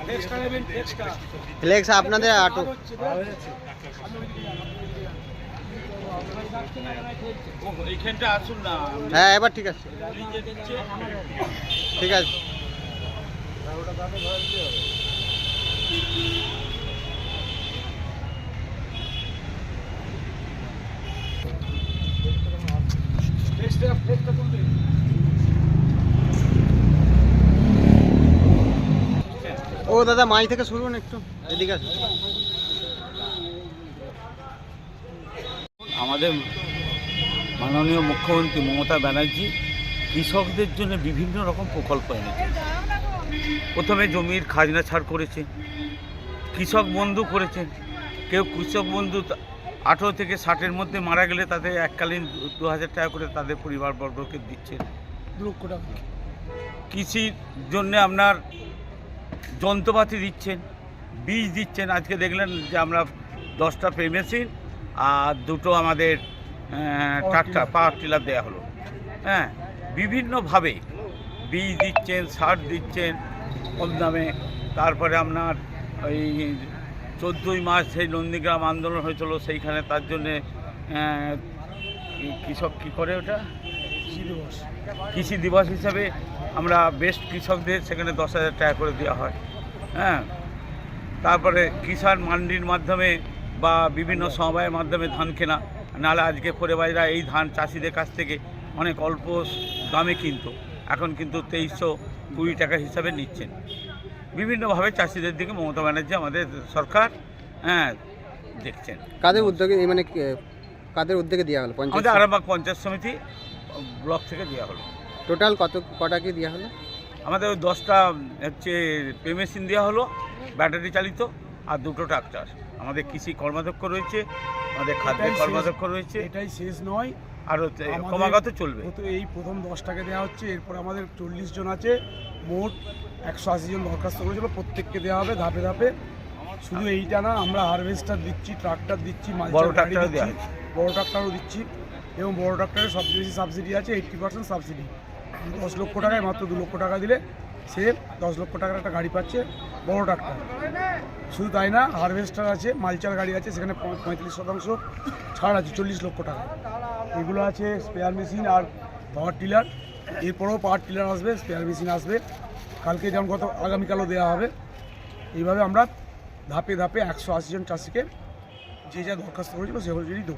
ফ্লেক্সটা নেবেন ফ্লেক্সটা ফ্লেক্স আপনাদের আটো এইখানটা আসুন না হ্যাঁ এবার ঠিক আছে নিজে দিচ্ছে ঠিক আছে ফ্লেক্সটা ফ্লেক্সটা তুলবে দাদা মাই থেকে শুরু একটু। এদিকে আসুন। আমাদের মাননীয় মুখ্যমন্ত্রী মমতা ব্যানার্জি কৃষকদের জন্য বিভিন্ন রকম প্রকল্প এনেছে প্রথমে জমির খাজনা ছাড় করেছে কৃষক বন্ধু করেছেন কেউ কৃষক বন্ধু আঠেরো থেকে ষাটের মধ্যে মারা গেলে তাদের এককালীন দু- হাজার টাকা করে তাদের পরিবারবর্গকে দিচ্ছেন। দু লক্ষ টাকা। কৃষির জন্য আপনার যন্ত্রপাতি দিচ্ছেন বীজ দিচ্ছেন। আজকে দেখলেন যে আমরা দশটা পে মেশিন আর দুটো আমাদের ট্রাক্টর পাওয়ার টিলার দেওয়া হলো। হ্যাঁ বিভিন্নভাবে বীজ দিচ্ছেন সার দিচ্ছেন কম দামে। তারপরে আপনার ওই চোদ্দোই মাস সেই নন্দীগ্রাম আন্দোলন হয়েছিল সেইখানে তার জন্যে কৃষক কী করে ওটা? দিবস কৃষি দিবস হিসাবে আমরা বেস্ট কৃষকদের সেখানে দশ হাজার টাকা করে দেওয়া হয়। হ্যাঁ? তারপরে কিষাণ মান্ডির মাধ্যমে বা বিভিন্ন সমবায়ের মাধ্যমে ধান কেনা। নাহলে আজকে ফোরেবাজরা এই ধান চাষিদের কাছ থেকে অনেক অল্প দামে কিনতো। এখন কিন্তু তেইশশো কুড়ি টাকা হিসাবে নিচ্ছেন। বিভিন্নভাবে চাষিদের দিকে মমতা ব্যানার্জি আমাদের সরকার হ্যাঁ দেখছেন। কাদের উদ্যোগে মানে কাদের উদ্যোগে দেওয়া হলো আমাদের পঞ্চায়েত আরামবাগ পঞ্চায়েত সমিতি ব্লক থেকে দেওয়া হলো। টোটাল কত কটা কি দেওয়া হলো? আমাদের ওই দশটা হচ্ছে পে মেশিন দেওয়া হলো ব্যাটারি চালিত আর দুটো ট্রাক্টর আমাদের কৃষি কর্মাধ্যক্ষ রয়েছে আমাদের খাদ্য কর্মাধ্যক্ষ রয়েছে এটাই শেষ নয়। আর ক্রমাগত চলবে। প্রথম- এই প্রথম দশটাকে দেওয়া হচ্ছে এরপর আমাদের চল্লিশ জন আছে মোট একশো আশি জন দরখাস্ত করেছিল প্রত্যেককে দেওয়া হবে ধাপে ধাপে। শুধু এইটা না আমরা হারভেস্টার দিচ্ছি ট্রাক্টর দিচ্ছি বড় দিচ্ছি, বড় ট্রাক্টরও দিচ্ছি। এবং বড় ট্রাক্টরের সবচেয়ে বেশি সাবসিডি আছে এইট্টি পার্সেন্ট সাবসিডি দশ লক্ষ টাকায় মাত্র দু লক্ষ টাকা দিলে সে দশ লক্ষ টাকার একটা গাড়ি পাচ্ছে বড় ট্রাক্টর। শুধু তাই না হারভেস্টার আছে মালচার গাড়ি আছে, সেখানে পঁয়- পঁয়ত্রিশ শতাংশ ছাড় আছে, চল্লিশ লক্ষ টাকা। এগুলো আছে স্পেয়ার মেশিন আর পাওয়ার টিলার এরপরেও পাওয়ার টিলার আসবে স্পেয়ার মেশিন আসবে। কালকে যেমন গত, আগামীকালও দেওয়া হবে। এইভাবে আমরা ধাপে ধাপে একশো আশি জন চাষিকে যে যা দরখাস্ত করেছিল সেগুলো যদি দেবো।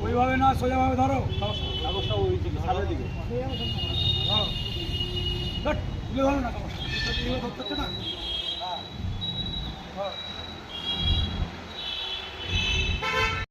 ওইভাবে না সোজাভাবে ধরো। তুলে ধরো না। ধরতে হচ্ছে না হ্যাঁ।